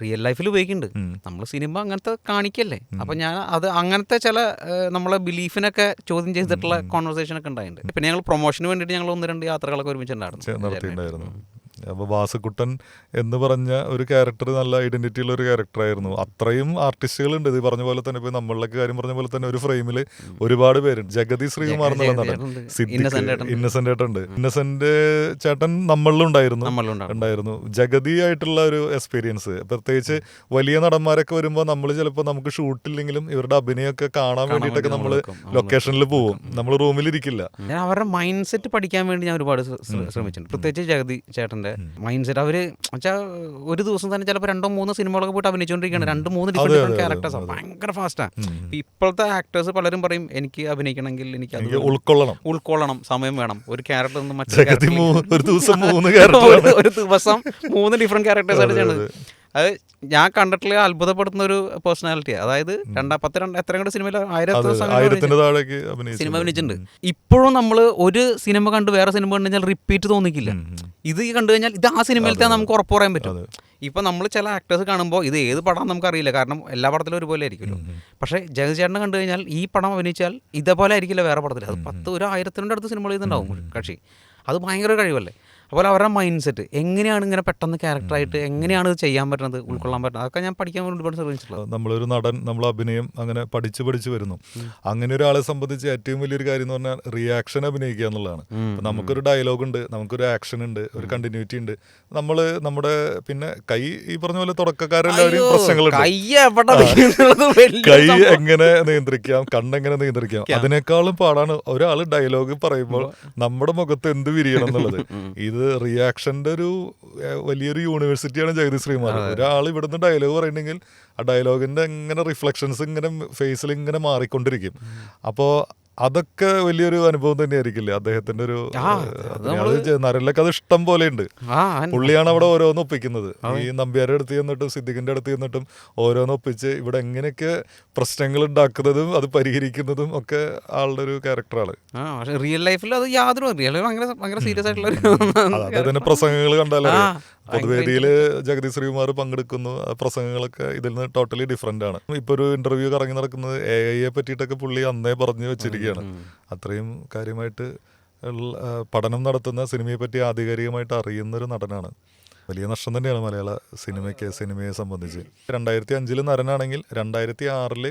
Speaker 2: റിയൽ ലൈഫിൽ ഉപയോഗിക്കുന്നുണ്ട്. നമ്മൾ സിനിമ അങ്ങനത്തെ കാണിക്കല്ലേ? അപ്പം ഞാൻ അത് അങ്ങനത്തെ ചില നമ്മളെ ബിലീഫിനൊക്കെ ചോദ്യം ചെയ്തിട്ടുള്ള കോൺവെർസേഷൻ ഒക്കെ ഉണ്ടായിട്ടുണ്ട്. പിന്നെ ഞങ്ങൾ പ്രൊമോഷന് വേണ്ടിയിട്ട് ഞങ്ങൾ ഒന്ന് രണ്ട് യാത്രകളൊക്കെ ഒരുമിച്ചുണ്ടായിരുന്നു
Speaker 1: നടത്തിയിട്ടുണ്ടായിരുന്നു വാസക്കുട്ടൻ എന്ന് പറഞ്ഞ ഒരു ക്യാരക്ടർ നല്ല ഐഡന്റിറ്റി ഉള്ള ഒരു ക്യാരക്ടറായിരുന്നു അത്രയും ആർട്ടിസ്റ്റുകളുണ്ട് ഇത് പറഞ്ഞ പോലെ തന്നെ ഇപ്പോൾ നമ്മളിലൊക്കെ കാര്യം പറഞ്ഞ പോലെ തന്നെ ഒരു ഫ്രെയിമിൽ ഒരുപാട് പേരുണ്ട്. ജഗതി ശ്രീകുമാർ എന്നുള്ള നടൻ. സിദ്ദിഖ്
Speaker 2: ഇന്നസെന്റ് ചേട്ടൻ.
Speaker 1: ഇന്നസെന്റ് ചേട്ടൻ ഉണ്ട് ഇന്നസെന്റ് ചേട്ടൻ നമ്മളിലുണ്ടായിരുന്നു. ഉണ്ടായിരുന്നു. ജഗതി ആയിട്ടുള്ള ഒരു എക്സ്പീരിയൻസ് പ്രത്യേകിച്ച് വലിയ നടന്മാരൊക്കെ വരുമ്പോൾ നമ്മൾ ചിലപ്പോൾ നമുക്ക് ഷൂട്ടില്ലെങ്കിലും ഇവരുടെ അഭിനയമൊക്കെ കാണാൻ വേണ്ടിയിട്ടൊക്കെ നമ്മൾ ലൊക്കേഷനിൽ പോവും. നമ്മൾ റൂമിലിരിക്കില്ല
Speaker 2: ഞാൻ അവരുടെ മൈൻഡ് സെറ്റ് പഠിക്കാൻ വേണ്ടി ഞാൻ ഒരുപാട് ശ്ര- ശ്ര- ശ്രമിച്ചിട്ടുണ്ട്. പ്രത്യേകിച്ച് ജഗതി ചേട്ടന്റെ മൈൻഡ് സെറ്റ് അവർ വെച്ചാൽ ഒരു ദിവസം തന്നെ ചിലപ്പോൾ രണ്ടോ മൂന്നോ സിനിമകളൊക്കെ പോയിട്ട് അഭിനയിച്ചുകൊണ്ടിരിക്കുകയാണ് രണ്ട് മൂന്ന് ഡിഫറെന്റ് ക്യാരക്ടേഴ്സ് ക്യാരക്ടേഴ്സ് ഭയങ്കര ഫാസ്റ്റാണ് ഇപ്പോഴത്തെ ആക്ടേഴ്സ് പലരും പറയും എനിക്ക് അഭിനയിക്കണമെങ്കിൽ എനിക്ക് അത്
Speaker 1: ഉൾക്കൊള്ളണം.
Speaker 2: ഉൾക്കൊള്ളണം. സമയം വേണം. ഒരു ക്യാരക്ടർ നിന്ന് മറ്റൊരു
Speaker 1: ദിവസം മൂന്ന്
Speaker 2: ഒരു- ദിവസം മൂന്ന് ഡിഫറെന്റ് ക്യാരക്ടേഴ്സ് ആയിട്ട് ചെയ്യണത് അത് ഞാൻ കണ്ടിട്ടുള്ള അത്ഭുതപ്പെടുത്തുന്ന ഒരു പേഴ്സണാലിറ്റി അതായത് രണ്ടാ പത്ത് രണ്ട് എത്ര കണ്ട സിനിമയിൽ ആയിരത്തി സിനിമ അഭിനയിച്ചിട്ടുണ്ട്. ഇപ്പോഴും നമ്മൾ ഒരു സിനിമ കണ്ട് വേറെ സിനിമ കണ്ടു കഴിഞ്ഞാൽ റിപ്പീറ്റ് തോന്നിക്കില്ല. ഇത് കണ്ടു കഴിഞ്ഞാൽ ഇത് ആ സിനിമയിലത്തെ നമുക്ക് ഉറപ്പ് പറയാൻ പറ്റും. ഇപ്പൊ നമ്മൾ ചില ആക്ടേഴ്സ് കാണുമ്പോൾ ഇത് ഏത് പടം നമുക്ക് അറിയില്ല കാരണം എല്ലാ പടത്തിലും ഒരുപോലെ ആയിരിക്കുമല്ലോ. പക്ഷേ ജഗതി ചേട്ടനെ കണ്ടു കഴിഞ്ഞാൽ ഈ പടം അഭിനയിച്ചാൽ ഇതേപോലെ ആയിരിക്കില്ല വേറെ പടത്തിൽ അത് പത്ത് ഒരു ആയിരത്തിന്റെ അടുത്ത് സിനിമകൾ ഇതുണ്ടാവും കക്ഷി. അത് ഭയങ്കര കഴിവല്ലേ? അതുപോലെ അവരുടെ മൈൻഡ് സെറ്റ് എങ്ങനെയാണ് ഇങ്ങനെ പെട്ടെന്ന് ക്യാരക്ടറായിട്ട് എങ്ങനെയാണ് ഇത് ചെയ്യാൻ പറ്റുന്നത് ഉൾക്കൊള്ളാൻ പറ്റുന്നത്? അതൊക്കെ ഞാൻ പഠിക്കാൻ ഒരുപാട് ശ്രമിച്ചിട്ടുള്ളത്.
Speaker 1: നമ്മളൊരു നടൻ നമ്മൾ അഭിനയം അങ്ങനെ പഠിച്ച് പഠിച്ച് വരുന്നു. അങ്ങനെ ഒരാളെ സംബന്ധിച്ച് ഏറ്റവും വലിയൊരു കാര്യം എന്ന് പറഞ്ഞാൽ റിയാക്ഷൻ അഭിനയിക്കുക എന്നുള്ളതാണ്. നമുക്കൊരു ഡയലോഗ് ഉണ്ട് നമുക്കൊരു ആക്ഷൻ ഉണ്ട് ഒരു കണ്ടിന്യൂറ്റി ഉണ്ട്. നമ്മൾ നമ്മുടെ പിന്നെ കൈ ഈ പറഞ്ഞ പോലെ തുടക്കക്കാരെല്ലാവരും പ്രശ്നങ്ങളുണ്ട്.
Speaker 2: കൈ
Speaker 1: എങ്ങനെ നിയന്ത്രിക്കാം കണ്ണെങ്ങനെ നിയന്ത്രിക്കാം അതിനേക്കാളും പാടാണ് ഒരാൾ ഡയലോഗ് പറയുമ്പോൾ നമ്മുടെ മുഖത്ത് എന്ത് വിരിയണം എന്നുള്ളത്. ഇത് റിയാക്ഷന്റെ ഒരു വലിയൊരു യൂണിവേഴ്സിറ്റിയാണ് ജഗതി ശ്രീമാർ ഒരാൾ ഇവിടുന്ന് ഡയലോഗ് പറയുന്നെങ്കിൽ ആ ഡയലോഗിന്റെ ഇങ്ങനെ റിഫ്ലക്ഷൻസ് ഇങ്ങനെ ഫേസിൽ ഇങ്ങനെ മാറിക്കൊണ്ടിരിക്കും. അപ്പോൾ അതൊക്കെ വലിയൊരു അനുഭവം തന്നെയായിരിക്കില്ലേ? അദ്ദേഹത്തിന്റെ ഒരു നരലൊക്കെ
Speaker 2: അത്
Speaker 1: ഇഷ്ടം പോലെ ഉണ്ട് പുള്ളിയാണ് അവിടെ ഓരോന്ന് ഒപ്പിക്കുന്നത്. ഈ നമ്പ്യാരുടെ അടുത്ത് ചെന്നിട്ടും സിദ്ദിഖിന്റെ അടുത്ത് ചെന്നിട്ടും ഓരോന്ന് ഒപ്പിച്ച് ഇവിടെ എങ്ങനെയൊക്കെ പ്രശ്നങ്ങൾ ഉണ്ടാക്കുന്നതും അത് പരിഹരിക്കുന്നതും ഒക്കെ ആളുടെ ഒരു ക്യാരക്ടറാണ്
Speaker 2: റിയൽ ലൈഫിൽ അത് യാതൊരു റിയൽ ലൈഫ് ഭയങ്കര ഭയങ്കര സീരിയസ് ആയിട്ടുള്ള
Speaker 1: പ്രസംഗങ്ങൾ കണ്ടാലേ പൊതുവേദിയിൽ ജഗതി ശ്രീകുമാർ പങ്കെടുക്കുന്നു. പ്രസംഗങ്ങളൊക്കെ ഇതിൽ നിന്ന് ടോട്ടലി ഡിഫറെന്റ് ആണ്. ഇപ്പൊ ഒരു ഇന്റർവ്യൂ കറങ്ങി നടക്കുന്നത് എ ഐയെ പറ്റിയിട്ടൊക്കെ പുള്ളി അന്നേ പറഞ്ഞു വെച്ചിരിക്കുകയാണ്. അത്രയും കാര്യമായിട്ട് പഠനം നടത്തുന്ന സിനിമയെ പറ്റി ആധികാരികമായിട്ട് അറിയുന്ന ഒരു നടനാണ്. വലിയ നഷ്ടം തന്നെയാണ് മലയാള സിനിമയ്ക്ക് സിനിമയെ സംബന്ധിച്ച്. രണ്ടായിരത്തി അഞ്ചിൽ നരനാണെങ്കിൽ രണ്ടായിരത്തി ആറിൽ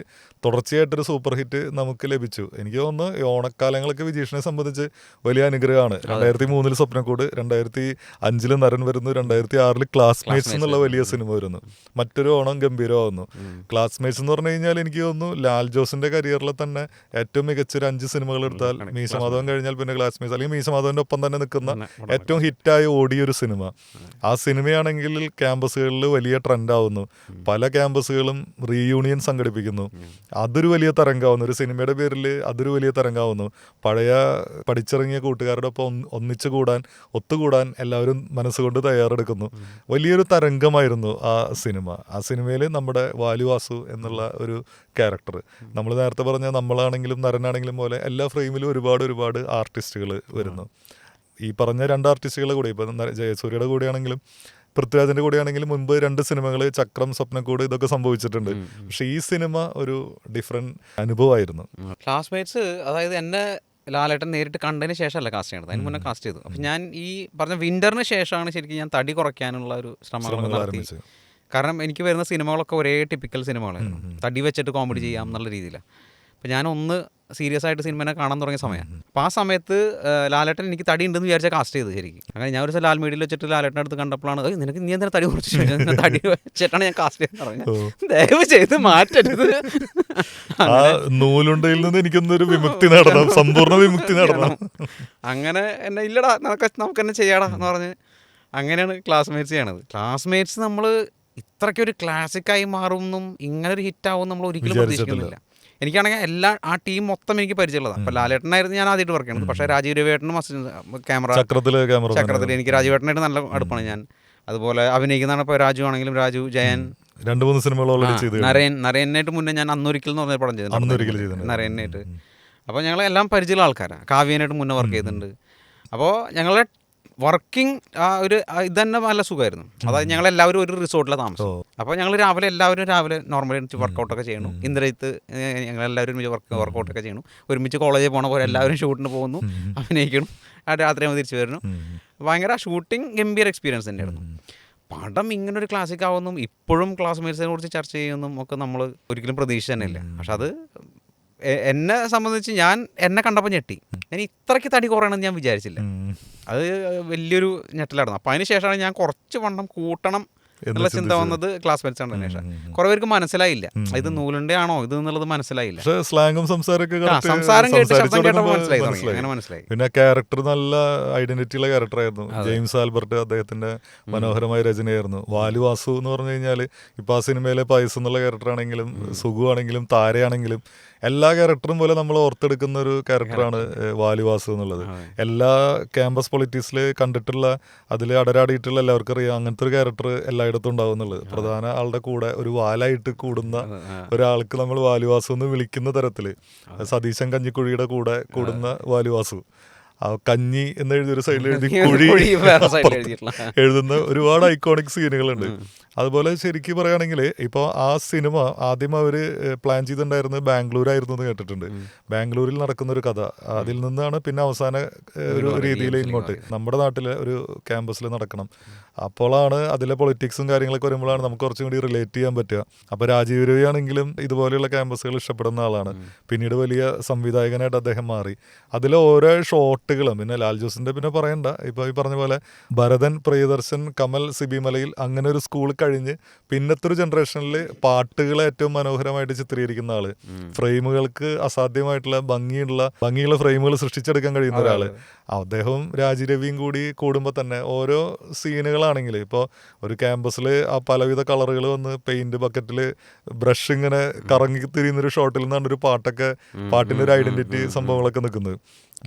Speaker 1: തുടർച്ചയായിട്ടൊരു സൂപ്പർ ഹിറ്റ് നമുക്ക് ലഭിച്ചു. എനിക്ക് തോന്നുന്നു ഓണക്കാലങ്ങളൊക്കെ വിജീഷിനെ സംബന്ധിച്ച് വലിയ അനുഗ്രഹമാണ്. രണ്ടായിരത്തി മൂന്നിൽ സ്വപ്നക്കൂട് രണ്ടായിരത്തി അഞ്ചിൽ നരൻ വരുന്നു രണ്ടായിരത്തി ആറിൽ ക്ലാസ്മേറ്റ്സ് എന്നുള്ള വലിയ സിനിമ വരുന്നു. മറ്റൊരു ഓണം ഗംഭീരമാകുന്നു ക്ലാസ്മേറ്റ്സ് എന്ന് പറഞ്ഞു കഴിഞ്ഞാൽ എനിക്ക് തോന്നുന്നു ലാൽ ജോസിന്റെ കരിയറിൽ തന്നെ ഏറ്റവും മികച്ച ഒരു അഞ്ച് സിനിമകൾ എടുത്താൽ മീശമാധവൻ കഴിഞ്ഞാൽ പിന്നെ ക്ലാസ്മേറ്റ്സ് അല്ലെങ്കിൽ മീശമാധവന്റെ ഒപ്പം തന്നെ നിൽക്കുന്ന ഏറ്റവും ഹിറ്റായി ഓടിയൊരു സിനിമ. ആ സിനിമയാണെങ്കിൽ ക്യാമ്പസുകളിൽ വലിയ ട്രെൻഡാവുന്നു. പല ക്യാമ്പസുകളും റീയൂണിയൻ സംഘടിപ്പിക്കുന്നു. അതൊരു വലിയ തരംഗമാവുന്നു ഒരു സിനിമയുടെ പേരിൽ അതൊരു വലിയ തരംഗമാവുന്നു പഴയ പഠിച്ചിറങ്ങിയ കൂട്ടുകാരുടെ ഒപ്പം ഒന്ന് ഒന്നിച്ചു കൂടാൻ ഒത്തുകൂടാൻ എല്ലാവരും മനസ്സുകൊണ്ട് തയ്യാറെടുക്കുന്നു. വലിയൊരു തരംഗമായിരുന്നു ആ സിനിമ. ആ സിനിമയിൽ നമ്മുടെ വാലുവാസു എന്നുള്ള ഒരു ക്യാരക്ടർ. നമ്മൾ നേരത്തെ പറഞ്ഞ നമ്മളാണെങ്കിലും നരനാണെങ്കിലും പോലെ എല്ലാ ഫ്രെയിമിലും ഒരുപാട് ഒരുപാട് ആർട്ടിസ്റ്റുകൾ വരുന്നു. ഈ പറഞ്ഞ രണ്ട് ആർട്ടിസ്റ്റുകളുടെ കൂടെ ഇപ്പം ജയസൂര്യയുടെ കൂടെയാണെങ്കിലും പൃഥ്വിരാജിന്റെ കൂടെയാണെങ്കിലും മുൻപ് രണ്ട് സിനിമകൾ ചക്രം സ്വപ്നക്കൂട് ഇതൊക്കെ സംഭവിച്ചിട്ടുണ്ട്. പക്ഷെ ഈ സിനിമ ഒരു ഡിഫറെന്റ് അനുഭവമായിരുന്നു.
Speaker 2: ക്ലാസ്മേറ്റ്സ് അതായത് എന്നെ ലാലേട്ടൻ നേരിട്ട് കണ്ടതിന് ശേഷമല്ല കാസ്റ്റ് ചെയ്യണത്. അതിന് മുന്നേ കാസ്റ്റ് ചെയ്തു. അപ്പം ഞാൻ ഈ പറഞ്ഞ വിന്ററിന് ശേഷമാണ് ശരിക്കും ഞാൻ തടി കുറയ്ക്കാനുള്ള ഒരു ശ്രമങ്ങൾ നടത്തി. കാരണം എനിക്ക് വരുന്ന സിനിമകളൊക്കെ ഒരേ ടിപ്പിക്കൽ സിനിമകളായിരുന്നു തടി വെച്ചിട്ട് കോമഡി ചെയ്യാം എന്നുള്ള രീതിയിലാണ് അപ്പം ഞാനൊന്ന് സീരിയസ് ആയിട്ട് സിനിമനെ കാണാൻ തുടങ്ങിയ സമയമാണ് അപ്പോൾ ആ സമയത്ത് ലാലേട്ടൻ എനിക്ക് തടി ഉണ്ടെന്ന് വിചാരിച്ച കാസ്റ്റ് ചെയ്ത് ശരിക്കും. അങ്ങനെ ഞാൻ ഒരു ലാൽ മീഡിയയിൽ വെച്ചിട്ട് ലാലേട്ടന്റെ അടുത്ത് കണ്ടപ്പോഴാണ് "ഏയ്, നിനക്ക് നീ എന്തിനാ തടി കുറച്ച്? ചോദിച്ചത്?" തടി വെച്ചിട്ടാണ് ഞാൻ കാസ്റ്റ് ചെയ്തെന്ന് പറഞ്ഞു ദയവ് ചെയ്ത് മാറ്റരുത്.
Speaker 1: ആ നൂലുണ്ടയിൽ നിന്ന് എനിക്കൊന്നൊരു വിമുക്തി നേടണം സമ്പൂർണ വിമുക്തി നേടണം.
Speaker 2: അങ്ങനെ എന്നെ ഇല്ലടാ നമുക്ക് നമുക്ക് എന്നെ ചെയ്യാടാ എന്ന് പറഞ്ഞ് അങ്ങനെയാണ് ക്ലാസ്മേറ്റ്സ് ചെയ്യണത്. ക്ലാസ്മേറ്റ്സ് നമ്മൾ ഇത്രയ്ക്കൊരു ക്ലാസിക്കായി മാറുമെന്നും ഇങ്ങനെ ഒരു ഹിറ്റ് ആവും നമ്മൾ ഒരിക്കലും പ്രതീക്ഷിക്കുന്നില്ല. എനിക്കാണെങ്കിൽ എല്ലാ ആ ടീം മൊത്തം എനിക്ക് പരിചയമുള്ളതാണ്. അപ്പോൾ ലാലേട്ടനായിരുന്നു ഞാൻ ആദ്യമായിട്ട് വർക്ക് ചെയ്യുന്നത്. പക്ഷേ രാജീവ് രവിയേട്ടനും ക്യാമറ
Speaker 1: ചക്രത്തിൽ
Speaker 2: ചക്രത്തിൽ എനിക്ക് രാജീവേട്ടനായിട്ട് നല്ല അടുപ്പാണ് ഞാൻ. അതുപോലെ അഭിനയിക്കുന്നതാണ് ഇപ്പോൾ രാജു ആണെങ്കിലും രാജു ജയൻ.
Speaker 1: രണ്ട് മൂന്ന് സിനിമകൾ ചെയ്ത്
Speaker 2: നരയൻ നരയനായിട്ട് മുന്നേ ഞാൻ അന്നൊരിക്കൽ എന്ന് പറഞ്ഞ പടം ചെയ്തിട്ടുണ്ട്. നരയനായിട്ട് അപ്പോൾ ഞങ്ങൾ എല്ലാം പരിചയമുള്ള ആൾക്കാരാണ്. കാവ്യനായിട്ട് മുന്നേ വർക്ക് ചെയ്തിട്ടുണ്ട്. അപ്പോൾ ഞങ്ങളുടെ വർക്കിംഗ് ആ ഒരു ഇത് തന്നെ നല്ല സുഖമായിരുന്നു അതായത് ഞങ്ങൾ എല്ലാവരും ഒരു റിസോർട്ടിലാണ് താമസം. അപ്പോൾ ഞങ്ങൾ രാവിലെ എല്ലാവരും രാവിലെ നോർമലി എനിക്ക് വർക്കൗട്ടൊക്കെ ചെയ്യണം. ഇന്ദ്രജിത്ത് ഞങ്ങൾ എല്ലാവരും ഒരുമിച്ച് വർക്ക് വർക്കൗട്ടൊക്കെ ചെയ്യണം. ഒരുമിച്ച് കോളേജിൽ പോണ പോലെ എല്ലാവരും ഷൂട്ടിന് പോകുന്നു. അഭിനയിക്കണം ആ രാത്രി നമ്മൾ തിരിച്ചു വരുന്നു. ഭയങ്കര ഷൂട്ടിംഗ് ഗംഭീര എക്സ്പീരിയൻസ് തന്നെയായിരുന്നു. പടം ഇങ്ങനെ ഒരു ക്ലാസിക് ആവുന്നും. ഇപ്പോഴും ക്ലാസ്മേറ്റ്സിനെ കുറിച്ച് ചർച്ച ചെയ്യുന്നതും ഒക്കെ നമ്മൾ ഒരിക്കലും പ്രതീക്ഷ തന്നെയില്ല. പക്ഷെ അത് എന്നെ സംബന്ധിച്ച് ഞാൻ എന്നെ കണ്ടപ്പോൾ ഞെട്ടി. ഞാൻ ഇത്രയ്ക്ക് തടി കുറയണമെന്ന് ഞാൻ വിചാരിച്ചില്ല. അത് വലിയൊരു ഞെട്ടലായിരുന്നു. അപ്പം അതിന് ശേഷമാണ് ഞാൻ കുറച്ച് വണ്ണം കൂട്ടണം എന്നുള്ള ചിന്ത വന്നത് ക്ലാസ്മേറ്റ്സ് ആണ് ശേഷം. കുറെ പേർക്ക് മനസ്സിലായില്ല. ഇത് നൂലിന്റെ ആണോ? ഇത് എന്നുള്ളത് മനസ്സിലായില്ല.
Speaker 1: സ്ലാങ്ങും
Speaker 2: ആ, സംസാരം കേട്ട്
Speaker 1: സംസാരിച്ച്
Speaker 2: ശബ്ദം കേട്ടപ്പോൾ മനസ്സിലായി
Speaker 1: മനസ്സിലായി.
Speaker 2: അങ്ങനെ മനസ്സിലായി.
Speaker 1: പിന്നെ ക്യാരക്ടർ നല്ല ഐഡന്റിറ്റി ഉള്ള ക്യാരക്ടർ ആയിരുന്നു. ജെയിംസ് ആൽബർട്ട് അദ്ദേഹത്തിന്റെ മനോഹരമായ രചനയായിരുന്നു. വാലു വാസു എന്ന് പറഞ്ഞു കഴിഞ്ഞാൽ ഇപ്പൊ ആ സിനിമയിലെ പൈസ എന്നുള്ള ക്യാരക്ടർ ആണെങ്കിലും സുഖു ആണെങ്കിലും താരയാണെങ്കിലും എല്ലാ ക്യാരക്ടറും പോലെ നമ്മൾ ഓർത്തെടുക്കുന്ന ഒരു ക്യാരക്ടറാണ് വാലിവാസ് എന്നുള്ളത്. എല്ലാ ക്യാമ്പസ് പൊളിറ്റിക്സിൽ കണ്ടിട്ടുള്ള അതിൽ അടരാടിയിട്ടുള്ള എല്ലാവർക്കും അറിയാം അങ്ങനത്തെ ഒരു ക്യാരക്ടർ എല്ലായിടത്തും ഉണ്ടാവും എന്നുള്ളത്. പ്രധാന ആളുടെ കൂടെ ഒരു വാലായിട്ട് കൂടുന്ന ഒരാൾക്ക് നമ്മൾ വാലിവാസു എന്ന് വിളിക്കുന്ന തരത്തിൽ സതീശൻ കഞ്ഞിക്കുഴിയുടെ കൂടെ കൂടുന്ന വാലുവാസു. കഞ്ഞി എന്ന് എഴുതിയൊരു സൈഡിൽ എഴുതി കുഴി. എഴുതുന്ന ഒരുപാട് ഐക്കോണിക് സീനുകളുണ്ട് അതുപോലെ ശരിക്കും പറയുകയാണെങ്കിൽ ഇപ്പോൾ ആ സിനിമ ആദ്യം അവർ പ്ലാൻ ചെയ്തിട്ടുണ്ടായിരുന്നത് ബാംഗ്ലൂർ ആയിരുന്നു എന്ന് കേട്ടിട്ടുണ്ട്. ബാംഗ്ലൂരിൽ നടക്കുന്ന ഒരു കഥ. അതിൽ നിന്നാണ് പിന്നെ അവസാന ഒരു രീതിയിൽ ഇങ്ങോട്ട്. നമ്മുടെ നാട്ടിലെ ഒരു ക്യാമ്പസിൽ നടക്കണം. അപ്പോഴാണ് അതിലെ പൊളിറ്റിക്സും കാര്യങ്ങളൊക്കെ വരുമ്പോഴാണ് നമുക്ക് കുറച്ചും കൂടി റിലേറ്റ് ചെയ്യാൻ പറ്റുക. അപ്പോൾ രാജീവ് രവി ആണെങ്കിലും ഇതുപോലെയുള്ള ക്യാമ്പസുകൾ ഇഷ്ടപ്പെടുന്ന ആളാണ്. പിന്നീട് വലിയ സംവിധായകനായിട്ട് അദ്ദേഹം മാറി. അതിലെ ഓരോ ഷോട്ടുകളും പിന്നെ ലാൽ ജോസിന്റെ പിന്നെ പറയണ്ട. ഇപ്പോൾ ഈ പറഞ്ഞ പോലെ ഭരതൻ പ്രിയദർശൻ കമൽ സിബിമലയിൽ അങ്ങനെ ഒരു സ്കൂൾ കഴിഞ്ഞ് പിന്നത്തെ ഒരു ജനറേഷനിൽ പാട്ടുകളെ ഏറ്റവും മനോഹരമായിട്ട് ചിത്രീകരിക്കുന്ന ആൾ. ഫ്രെയിമുകൾക്ക് അസാധ്യമായിട്ടുള്ള ഭംഗിയുള്ള ഭംഗിയുള്ള ഫ്രെയിമുകൾ സൃഷ്ടിച്ചെടുക്കാൻ കഴിയുന്ന ഒരാൾ. അദ്ദേഹവും രാജിരവിയും കൂടി കൂടുമ്പോൾ തന്നെ ഓരോ സീനുകളാണെങ്കിൽ ഇപ്പോൾ ഒരു ക്യാമ്പസിൽ ആ പലവിധ കളറുകൾ വന്ന് പെയിന്റ് ബക്കറ്റിൽ ബ്രഷ് ഇങ്ങനെ കറങ്ങി തിരിയുന്നൊരു ഷോട്ടിൽ നിന്നാണ് ഒരു പാട്ടൊക്കെ പാട്ടിന്റെ ഒരു ഐഡന്റിറ്റി സംഭവങ്ങളൊക്കെ നിൽക്കുന്നത്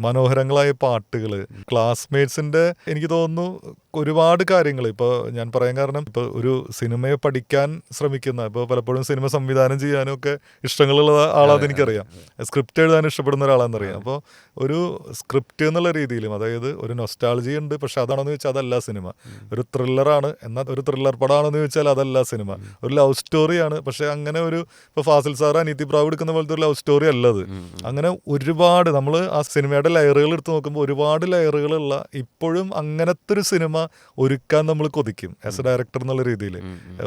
Speaker 1: മനോഹരങ്ങളായ പാട്ടുകൾ ക്ലാസ്മേറ്റ്സിന്റെ എനിക്ക് തോന്നുന്നു ഒരുപാട് കാര്യങ്ങൾ ഇപ്പോൾ ഞാൻ പറയാൻ കാരണം ഇപ്പോൾ ഒരു സിനിമയെ പഠിക്കാൻ ശ്രമിക്കുന്ന ഇപ്പോൾ പലപ്പോഴും സിനിമ സംവിധാനം ചെയ്യാനും ഒക്കെ ഇഷ്ടങ്ങളുള്ള ആളാന്ന് എനിക്കറിയാം. സ്ക്രിപ്റ്റ് എഴുതാൻ ഇഷ്ടപ്പെടുന്ന ഒരാളാണെന്നറിയാം അപ്പോൾ ഒരു സ്ക്രിപ്റ്റ് എന്നുള്ള രീതിയിലും അതായത് ഒരു നൊസ്റ്റാളജി ഉണ്ട് പക്ഷെ അതാണെന്ന് ചോദിച്ചാൽ അതല്ല സിനിമ. ഒരു ത്രില്ലറാണ് എന്നാൽ ഒരു ത്രില്ലർ പടമാണെന്ന് ചോദിച്ചാൽ അതല്ല സിനിമ. ഒരു ലവ് സ്റ്റോറിയാണ് പക്ഷെ അങ്ങനെ ഒരു ഇപ്പോൾ ഫാസിൽ സാർ അനീതി പ്രാവ് എടുക്കുന്ന പോലത്തെ ഒരു ലവ് സ്റ്റോറി അല്ലത് അങ്ങനെ ഒരുപാട് നമ്മൾ ആ സിനിമയുടെ ലെയറുകൾ എടുത്ത് നോക്കുമ്പോൾ ഒരുപാട് ലെയറുകളുള്ള ഇപ്പോഴും അങ്ങനത്തെ ഒരു സിനിമ ഒരുക്കാൻ നമ്മൾ കൊതിക്കും ആസ് എ ഡയറക്ടർ എന്നുള്ള രീതിയിൽ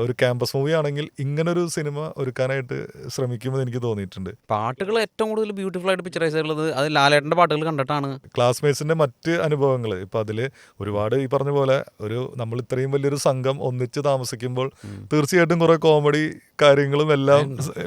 Speaker 1: ഒരു ക്യാമ്പസ് മൂവി ആണെങ്കിൽ ഇങ്ങനൊരു സിനിമ ഒരുക്കാനായിട്ട് ശ്രമിക്കുമെന്ന് എനിക്ക് തോന്നിയിട്ടുണ്ട്.
Speaker 2: പാട്ടുകൾ ഏറ്റവും കൂടുതൽ ബ്യൂട്ടിഫുൾ ആയിട്ട് പിക്ചറൈസ് ചെയ്തുള്ളത് അത് ലാലേട്ടന്റെ പാട്ടുകൾ കണ്ടിട്ടാണ്.
Speaker 1: ക്ലാസ്മേറ്റ്സിന്റെ മറ്റ് അനുഭവങ്ങൾ ഇപ്പൊ അതിൽ ഒരുപാട് ഈ പറഞ്ഞ പോലെ ഒരു നമ്മൾ ഇത്രയും വലിയൊരു സംഘം ഒന്നിച്ച് താമസിക്കുമ്പോൾ തീർച്ചയായിട്ടും കുറെ കോമഡി കാര്യങ്ങളും എല്ലാം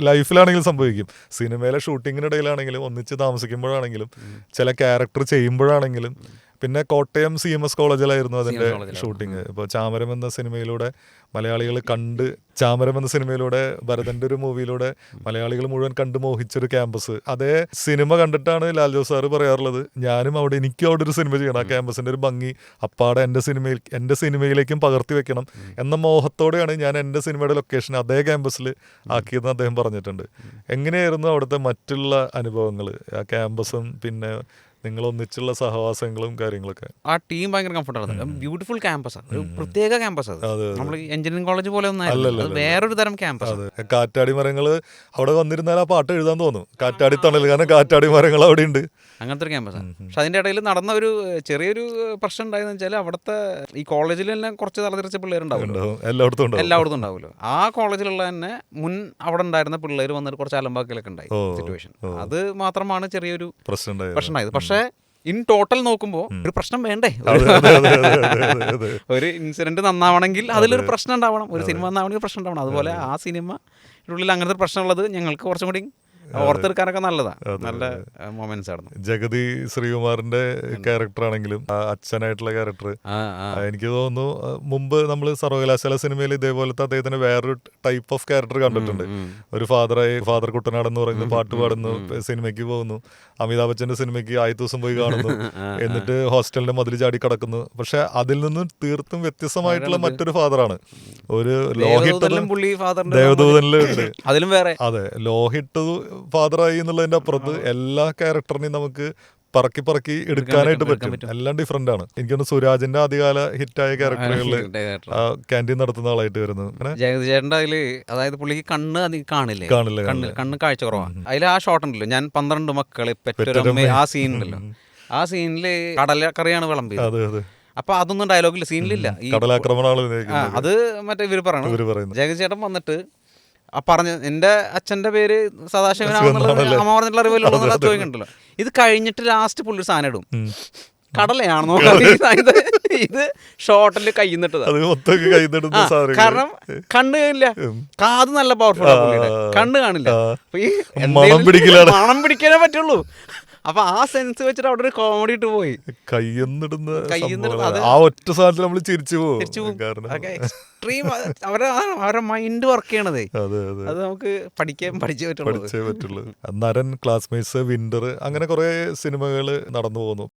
Speaker 1: ലൈഫിലാണെങ്കിലും സംഭവിക്കും. സിനിമയിലെ ഷൂട്ടിങ്ങിനിടയിലാണെങ്കിലും ഒന്നിച്ച് താമസിക്കുമ്പോഴാണെങ്കിലും ചില ക്യാരക്ടർ ചെയ്യുമ്പോഴാണെങ്കിലും പിന്നെ കോട്ടയം സി എം എസ് കോളേജിലായിരുന്നു അതിന്റെ. ഷൂട്ടിങ് ഇപ്പോൾ ചാമരം എന്ന സിനിമയിലൂടെ മലയാളികൾ കണ്ട് ചാമരം എന്ന സിനിമയിലൂടെ ഭരതന്റെ ഒരു മൂവിയിലൂടെ മലയാളികൾ മുഴുവൻ കണ്ട് മോഹിച്ചൊരു ക്യാമ്പസ് അതേ സിനിമ കണ്ടിട്ടാണ് ലാൽ ജോസ് സാറ് പറയാറുള്ളത്. ഞാനും അവിടെ എനിക്കും അവിടെ ഒരു സിനിമ ചെയ്യണം. ആ ക്യാമ്പസിന്റെ ഒരു ഭംഗി അപ്പാടെ എന്റെ സിനിമയിൽ എന്റെ സിനിമയിലേക്കും പകർത്തി വെക്കണം എന്ന മോഹത്തോടെയാണ് ഞാൻ എന്റെ സിനിമയുടെ ലൊക്കേഷൻ അതേ ക്യാമ്പസിൽ ആക്കിയതെന്ന് അദ്ദേഹം പറഞ്ഞിട്ടുണ്ട്. എങ്ങനെയായിരുന്നു അവിടുത്തെ മറ്റുള്ള അനുഭവങ്ങൾ ആ ക്യാമ്പസും പിന്നെ നിങ്ങൾ ഒന്നിച്ചുള്ള സഹവാസങ്ങളും കാര്യങ്ങളൊക്കെ.
Speaker 2: ആ ടീം ഭയങ്കര കംഫർട്ടാണ് ബ്യൂട്ടിഫുൾ ക്യാമ്പസാണ് ഒരു പ്രത്യേക ക്യാമ്പസ് നമ്മൾ എഞ്ചിനീയറിംഗ് കോളേജ് പോലെ ഒന്നും വേറൊരു തരം ക്യാമ്പസ്
Speaker 1: കാറ്റാടി മരങ്ങൾ അവിടെ വന്നിരുന്നാൽ ആ പാട്ട് എഴുതാൻ തോന്നും. കാറ്റാടി തണൽ കാരണം കാറ്റാടി മരങ്ങൾ അവിടെ ഉണ്ട്.
Speaker 2: അങ്ങനത്തെ ഒരു ക്യാമ്പസാണ് പക്ഷെ അതിന്റെ ഇടയിൽ നടന്ന ഒരു ചെറിയൊരു പ്രശ്നം ഉണ്ടായെന്ന് വെച്ചാൽ അവിടുത്തെ ഈ കോളേജിൽ തന്നെ കുറച്ച് തലതിരിച്ച
Speaker 1: പിള്ളേരുണ്ടാവും എല്ലായിടത്തും
Speaker 2: എല്ലായിടത്തും ഉണ്ടാവുമല്ലോ. ആ കോളേജിലുള്ള തന്നെ മുൻ അവിടെ ഉണ്ടായിരുന്ന പിള്ളേർ വന്നിട്ട് കുറച്ച് അലമ്പാക്കലൊക്കെ ഉണ്ടായി സിറ്റുവേഷൻ അത് മാത്രമാണ് ചെറിയൊരു
Speaker 1: പ്രശ്നം ഉണ്ടായത്.
Speaker 2: പ്രശ്നം ഉണ്ടായത്. പക്ഷേ ഇൻ ടോട്ടൽ നോക്കുമ്പോൾ ഒരു പ്രശ്നം വേണ്ടേ. ഒരു ഇൻസിഡന്റ് നന്നാവണമെങ്കിൽ അതിലൊരു പ്രശ്നം ഉണ്ടാവണം. ഒരു സിനിമ നന്നാവണമെങ്കിൽ പ്രശ്നം ഉണ്ടാവണം. അതുപോലെ ആ സിനിമ ഉള്ളിൽ അങ്ങനത്തെ ഒരു പ്രശ്നമുള്ളത് ഞങ്ങൾക്ക് കുറച്ചും കൂടി ഓർത്തെടുക്കാനൊക്കെ നല്ലതാണ് നല്ല മൊമെന്റ്സ് ആയിരുന്നു.
Speaker 1: ജഗതി ശ്രീകുമാറിന്റെ ക്യാരക്ടർ ആണെങ്കിലും അച്ഛനായിട്ടുള്ള ക്യാരക്ടർ എനിക്ക് തോന്നുന്നു മുമ്പ് നമ്മൾ സർവകലാശാല സിനിമയിൽ ഇതേപോലത്തെ അദ്ദേഹത്തിന് വേറൊരു ടൈപ്പ് ഓഫ് ക്യാരക്ടർ കണ്ടിട്ടുണ്ട്. ഒരു ഫാദറായി ഫാദർ കുട്ടനാടെന്ന് പറയുന്നു പാട്ട് പാടുന്നു സിനിമയ്ക്ക് പോകുന്നു. അമിതാഭ് ബച്ചന്റെ സിനിമയ്ക്ക് ആദ്യ ദിവസം പോയി കാണുന്നു. എന്നിട്ട് ഹോസ്റ്റലിന്റെ മതിൽ ചാടി കിടക്കുന്നു. പക്ഷെ അതിൽ നിന്നും തീർത്തും വ്യത്യസ്തമായിട്ടുള്ള മറ്റൊരു ഫാദറാണ്. ഒരു ലോഹിട്ടും
Speaker 2: ദേവദൂതനിലും
Speaker 1: ഉണ്ട്.
Speaker 2: അതിലും വേറെ.
Speaker 1: അതെ ലോഹിട്ട് ഫാദറായി എന്നുള്ളതിന്റെ അപ്പുറത്ത് എല്ലാ ക്യാരക്ടറിനെയും നമുക്ക് പറക്കി പറക്കി എടുക്കാനായിട്ട്
Speaker 2: പറ്റും,
Speaker 1: എല്ലാം ഡിഫറെന്റ് ആണ്. എനിക്കൊന്ന് സുരാജിന്റെ ആദ്യകാല ഹിറ്റായ ക്യാരക്ടറുകളിൽ ക്യാന്റീൻ നടത്തുന്ന ആളായിട്ട് വരുന്നത്.
Speaker 2: അതായത് പുള്ളിക്ക് കണ്ണ് അധികം കാണില്ലേ?
Speaker 1: കാണില്ല
Speaker 2: കണ്ണ് കണ്ണ് കാഴ്ച കുറവാണ് അതിൽ ആ ഷോട്ട് ഉണ്ടല്ലോ. ഞാൻ പന്ത്രണ്ട് മക്കളെ പെറ്റൊരമ്മ ആ സീൻ ഉണ്ടല്ലോ ആ സീനിൽ കടലക്കറിയാണ് വിളമ്പിയത്.
Speaker 1: അതെ അതെ.
Speaker 2: അപ്പൊ അതൊന്നും ഡയലോഗില്ല സീനിലില്ല ഈ
Speaker 1: കടലാക്രമണമാണ്.
Speaker 2: അത് മറ്റേ ഇവർ പറയണം
Speaker 1: ഇവർ പറയുന്നത്.
Speaker 2: ജഗതി ചേട്ടൻ വന്നിട്ട് ആ പറഞ്ഞ എന്റെ അച്ഛന്റെ പേര് സദാശിവനാണെന്നുള്ളത്
Speaker 1: ശിവനാണല്ലേ?
Speaker 2: അമ്മ പറഞ്ഞിട്ടുള്ള അറിവല്ലോ ചോദിക്കണ്ടല്ലോ ഇത് കഴിഞ്ഞിട്ട് ലാസ്റ്റ് പുള്ളി സാധനം ഇടും. കടലയാണെന്നോ? ഇത് ഇത് ഷോർട്ടിൽ
Speaker 1: കൈന്നിട്ടത്
Speaker 2: കാരണം കണ്ണ് കാണില്ല. കാത് നല്ല പവർഫുൾ കണ്ണ് കാണില്ല.
Speaker 1: മണം
Speaker 2: പിടിക്കാനേ പറ്റുള്ളൂ. അപ്പൊ ആ സെൻസ് വെച്ചിട്ട് അവിടെ ഒരു കോമഡി ഇട്ട് പോയി.
Speaker 1: കയ്യെന്നിടുന്ന ആ ഒറ്റ സാധനത്തിൽ നമ്മൾ ചിരിച്ചു പോകും
Speaker 2: എക്സ്ട്രീം അവരെ അവരുടെ മൈൻഡ് വർക്ക് ചെയ്യണതേ. അത് നമുക്ക് പഠിക്കാൻ പഠിച്ചേ പറ്റുള്ളൂ.
Speaker 1: പഠിച്ചേ പറ്റുള്ളൂ. നരൻ ക്ലാസ്മേറ്റ്സ് വിന്റർ അങ്ങനെ കുറെ സിനിമകൾ നടന്നു പോകുന്നു.